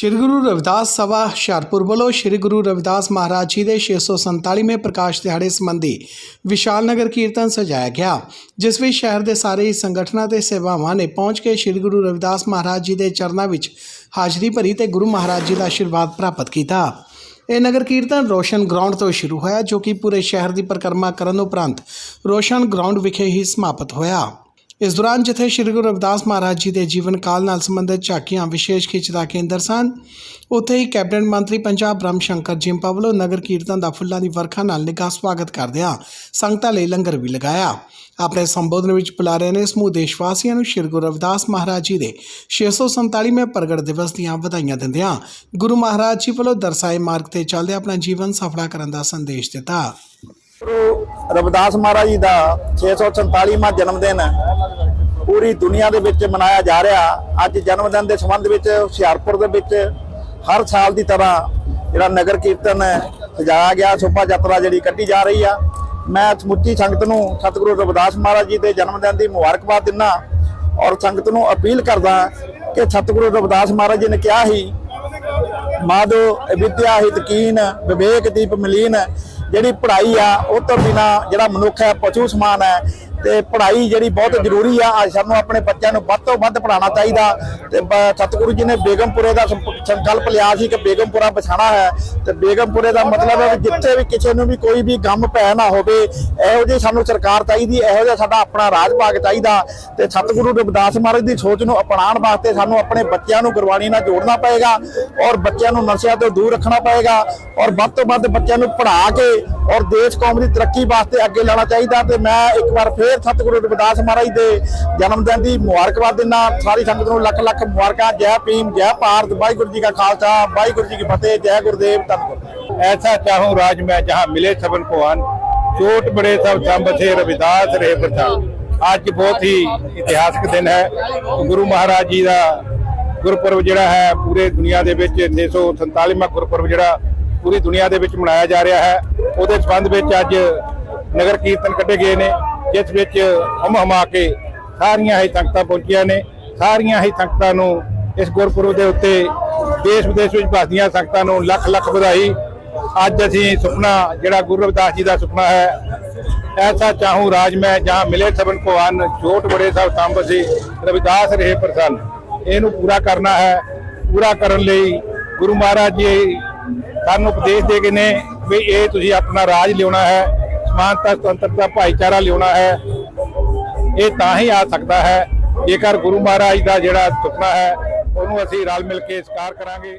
ਸ਼੍ਰੀ ਗੁਰੂ ਰਵਿਦਾਸ ਸਭਾ ਹੁਸ਼ਿਆਰਪੁਰ ਵੱਲੋਂ ਸ਼੍ਰੀ ਗੁਰੂ ਰਵਿਦਾਸ ਮਹਾਰਾਜ ਜੀ ਦੇ 647ਵੇਂ ਪ੍ਰਕਾਸ਼ ਦਿਹਾੜੇ ਸੰਬੰਧੀ ਵਿਸ਼ਾਲ ਨਗਰ ਕੀਰਤਨ ਸਜਾਇਆ ਗਿਆ, ਜਿਸ ਵਿੱਚ ਸ਼ਹਿਰ ਦੇ ਸਾਰੇ ਹੀ ਸੰਗਠਨਾਂ ਤੇ ਸੇਵਾਵਾਂ ਨੇ ਪਹੁੰਚ ਕੇ ਸ਼੍ਰੀ ਗੁਰੂ ਰਵਿਦਾਸ ਮਹਾਰਾਜ ਜੀ ਦੇ ਚਰਨਾਂ ਵਿੱਚ ਹਾਜ਼ਰੀ ਭਰੀ ਤੇ ਗੁਰੂ ਮਹਾਰਾਜ ਜੀ ਦਾ ਆਸ਼ੀਰਵਾਦ ਪ੍ਰਾਪਤ ਕੀਤਾ। ਇਹ ਨਗਰ ਕੀਰਤਨ ਰੋਸ਼ਨ ਗਰਾਊਂਡ ਤੋਂ ਸ਼ੁਰੂ ਹੋਇਆ, ਜੋ ਕਿ ਪੂਰੇ ਸ਼ਹਿਰ ਦੀ ਪਰਿਕਰਮਾ ਕਰਨ ਉਪਰੰਤ ਰੋਸ਼ਨ ਗਰਾਊਂਡ ਵਿਖੇ ਹੀ ਸਮਾਪਤ ਹੋਇਆ। ਇਸ ਦੌਰਾਨ ਜਿੱਥੇ ਸ਼੍ਰੀ ਗੁਰੂ ਰਵਿਦਾਸ ਮਹਾਰਾਜ ਜੀ ਦੇ ਜੀਵਨ ਕਾਲ ਨਾਲ ਸੰਬੰਧਿਤ ਝਾਕੀਆਂ ਵਿਸ਼ੇਸ਼ ਖਿੱਚ ਦਾ ਕੇਂਦਰ ਸਨ, ਉੱਥੇ ਹੀ ਕੈਬਨਿਟ ਮੰਤਰੀ ਪੰਜਾਬ ਬ੍ਰਹਮ ਸ਼ੰਕਰ ਜਿੰਪਾ ਵੱਲੋਂ ਨਗਰ ਕੀਰਤਨ ਦਾ ਫੁੱਲਾਂ ਦੀ ਵਰਖਾ ਨਾਲ ਨਿੱਘਾ ਸਵਾਗਤ ਕਰਦਿਆਂ ਸੰਗਤਾਂ ਲਈ ਲੰਗਰ ਵੀ ਲਗਾਇਆ। ਆਪਣੇ ਸੰਬੋਧਨ ਵਿੱਚ ਬੁਲਾਰੇ ਨੇ ਸਮੂਹ ਦੇਸ਼ ਵਾਸੀਆਂ ਨੂੰ ਸ਼੍ਰੀ ਗੁਰੂ ਰਵਿਦਾਸ ਮਹਾਰਾਜ ਜੀ ਦੇ 647ਵੇਂ ਪ੍ਰਗਟ ਦਿਵਸ ਦੀਆਂ ਵਧਾਈਆਂ ਦਿੰਦਿਆਂ ਗੁਰੂ ਮਹਾਰਾਜ ਜੀ ਵੱਲੋਂ ਦਰਸਾਏ ਮਾਰਗ ਤੇ ਚੱਲਦੇ ਆਪਣਾ ਜੀਵਨ ਸਫਲਾ ਕਰਨ ਦਾ ਸੰਦੇਸ਼ ਦਿੱਤਾ। ਰਵਿਦਾਸ ਮਹਾਰਾਜ ਜੀ ਦਾ 647ਵਾਂ ਜਨਮ ਦਿਨ ਪੂਰੀ ਦੁਨੀਆ ਦੇ ਵਿੱਚ ਮਨਾਇਆ ਜਾ ਰਿਹਾ। ਅੱਜ ਜਨਮ ਦਿਨ ਦੇ ਸੰਬੰਧ ਵਿੱਚ ਹੁਸ਼ਿਆਰਪੁਰ ਦੇ ਵਿੱਚ ਹਰ ਸਾਲ ਦੀ ਤਰ੍ਹਾਂ ਜਿਹੜਾ ਨਗਰ ਕੀਰਤਨ ਸਜਾਇਆ ਗਿਆ, ਸ਼ੋਭਾ ਯਾਤਰਾ ਜਿਹੜੀ ਕੱਢੀ ਜਾ ਰਹੀ ਆ। ਮੈਂ ਸਮੁੱਚੀ ਸੰਗਤ ਨੂੰ ਸਤਿਗੁਰੂ ਰਵਿਦਾਸ ਮਹਾਰਾਜ ਜੀ ਦੇ ਜਨਮ ਦਿਨ ਦੀ ਮੁਬਾਰਕਬਾਦ ਦਿੰਦਾ ਔਰ ਸੰਗਤ ਨੂੰ ਅਪੀਲ ਕਰਦਾ ਕਿ ਸਤਿਗੁਰੂ ਰਵਿਦਾਸ ਮਹਾਰਾਜ ਜੀ ਨੇ ਕਿਹਾ ਹੀ ਮਾਧੋ ਵਿਦਿਆ ਹਿਤ ਕੀਨ, ਵਿਵੇਕ ਦੀਪ ਮਲੀਨ ਜਿਹੜੀ ਪੜ੍ਹਾਈ ਆ ਉਹ ਤੋਂ ਬਿਨਾ ਜਿਹੜਾ ਮਨੁੱਖ ਹੈ ਪਸ਼ੂ ਸਮਾਨ ਹੈ ਤੇ ਪੜ੍ਹਾਈ ਜਿਹੜੀ ਬਹੁਤ ਜ਼ਰੂਰੀ ਆ, ਅੱਜ ਸਾਨੂੰ ਆਪਣੇ ਬੱਚਿਆਂ ਨੂੰ ਵੱਧ ਤੋਂ ਵੱਧ ਪੜ੍ਹਾਉਣਾ ਚਾਹੀਦਾ। ਤੇ ਬ- ਸਤਿਗੁਰੂ ਜੀ ਨੇ ਬੇਗਮਪੁਰੇ ਦਾ ਸੰਪ- ਸੰਕਲਪ ਲਿਆ ਸੀ ਕਿ ਬੇਗਮਪੁਰਾ ਬਸਾਣਾ ਹੈ। ਤੇ ਬੇਗਮਪੁਰੇ ਦਾ ਮਤਲਬ ਹੈ ਜਿੱਥੇ ਵੀ ਕਿਸੇ ਨੂੰ ਵੀ ਕੋਈ ਵੀ ਗਮ ਪੈ ਨਾ ਹੋਵੇ, ਇਹੋ ਜਿਹੀ ਸਾਨੂੰ ਸਰਕਾਰ ਚਾਹੀਦੀ, ਇਹੋ ਜਿਹਾ ਸਾਡਾ ਆਪਣਾ ਰਾਜ ਭਾਗ ਚਾਹੀਦਾ। ਤੇ ਸਤਿਗੁਰੂ ਰਵਿਦਾਸ ਮਹਾਰਾਜ ਦੀ ਸੋਚ ਨੂੰ ਅਪਣਾਉਣ ਵਾਸਤੇ ਸਾਨੂੰ ਆਪਣੇ ਬੱਚਿਆਂ ਨੂੰ ਗੁਰਬਾਣੀ ਨਾਲ ਜੋੜਨਾ ਪਏਗਾ ਔਰ ਬੱਚਿਆਂ ਨੂੰ ਨਸ਼ਿਆਂ ਤੋਂ ਦੂਰ ਰੱਖਣਾ ਪਏਗਾ ਔਰ ਵੱਧ ਤੋਂ ਵੱਧ ਬੱਚਿਆਂ ਨੂੰ ਪੜ੍ਹਾ ਕੇ ਔਰ ਦੇਸ਼ ਕੌਮ ਦੀ ਤਰੱਕੀ ਵਾਸਤੇ ਅੱਗੇ ਲਾਣਾ ਚਾਹੀਦਾ। ਤੇ ਮੈਂ ਇੱਕ ਵਾਰ ਫੇਰ ਫੇਰ ਸਤਿਗੁਰੂ ਰਵਿਦਾਸ ਮਹਾਰਾਜ ਦੇ ਜਨਮ ਦਿਨ ਦੀ ਮੁਬਾਰਕਬਾਦ ਦਿੰਦਾ ਸਾਰੀ ਸੰਗਤ ਨੂੰ ਲੱਖ ਲੱਖ ਮੁਬਾਰਕਾਂ। ਜੈ ਭੀਮ, ਜੈ ਭਾਰਤ। ਵਾਹਿਗੁਰੂ ਜੀ ਕਾ ਖਾਲਸਾ। ਵਾਹਿਗੁਰੂ ਜੀ ਕੀ ਫਤਿਹ। ਜੈ ਗੁਰਦੇਵ। ਧੰਨ ਐਸਾ ਚਾਹੂੰ ਰਾਜ ਮੈਂ ਜਹਾਂ ਮਿਲੇ ਸਭਨ ਕੋ ਆਨ ਚੋਟ ਬੜੇ ਸਭ ਸੰਬਥੇ ਰਵਿਦਾਸ ਰਹੇ ਪ੍ਰਤਾਪ ਅੱਜ ਬਹੁਤ ਹੀ ਇਤਿਹਾਸਕ ਦਿਨ ਹੈ। ਗੁਰੂ ਮਹਾਰਾਜ ਜੀ ਦਾ ਗੁਰਪੁਰਬ ਜਿਹੜਾ ਹੈ, ਪੂਰੇ ਦੁਨੀਆ ਦੇ ਵਿੱਚ 647ਵਾਂ ਗੁਰਪੁਰਬ ਜਿਹੜਾ ਪੂਰੀ ਦੁਨੀਆ ਦੇ ਵਿੱਚ ਮਨਾਇਆ ਜਾ ਰਿਹਾ ਹੈ। ਉਹਦੇ ਸੰਬੰਧ ਵਿੱਚ ਅੱਜ ਨਗਰ ਕੀਰਤਨ ਕੱਢੇ ਗਏ ਨੇ। ਜਿਸ ਵਿੱਚ ਹਮ ਹਮਾ ਕੇ ਸਾਰੀਆਂ ਹੀ ਸੰਗਤਾਂ ਪਹੁੰਚੀਆਂ ਨੇ, ਸਾਰੀਆਂ ਹੀ ਸੰਗਤਾਂ ਨੂੰ ਇਸ ਗੁਰਪੁਰਬ ਦੇ ਉੱਤੇ ਦੇਸ਼ ਵਿਦੇਸ਼ ਵਿੱਚ ਵਸਦੀਆਂ ਸੰਗਤਾਂ ਨੂੰ ਲੱਖ ਲੱਖ ਵਧਾਈ। ਅੱਜ ਅਸੀਂ ਸੁਪਨਾ, ਜਿਹੜਾ ਗੁਰੂ ਰਵਿਦਾਸ ਜੀ ਦਾ ਸੁਪਨਾ ਹੈ, ਐਸਾ ਚਾਹੂੰ ਰਾਜ ਮੈਂ ਜਹਾਂ ਮਿਲੇ ਸਭਨ ਕੋ ਅੰਨ ਛੋਟ ਬੜੇ ਸਭ ਤੰਬ ਸੀ, ਰਵਿਦਾਸ ਰਹੇ ਪ੍ਰਸੰਨ। ਇਹਨੂੰ ਪੂਰਾ ਕਰਨਾ ਹੈ। ਪੂਰਾ ਕਰਨ ਲਈ ਗੁਰੂ ਮਹਾਰਾਜ ਜੀ ਸਾਨੂੰ ਉਪਦੇਸ਼ ਦੇ ਗਏ ਨੇ ਵੀ ਇਹ ਤੁਸੀਂ ਆਪਣਾ ਰਾਜ ਲਿਆਉਣਾ ਹੈ। ਸਮਾਨਤਾ ਸੁਤੰਤਰਤਾ ਭਾਈਚਾਰਾ ਲਿਆਉਣਾ ਹੈ। ਇਹ ਤਾਂ ਹੀ ਆ ਸਕਦਾ ਹੈ, ਜੇਕਰ ਗੁਰੂ ਮਹਾਰਾਜ ਦਾ ਜਿਹੜਾ ਸੁਪਨਾ ਹੈ, ਉਹਨੂੰ ਅਸੀਂ ਰਲ ਮਿਲ ਕੇ ਸਾਕਾਰ ਕਰਾਂਗੇ।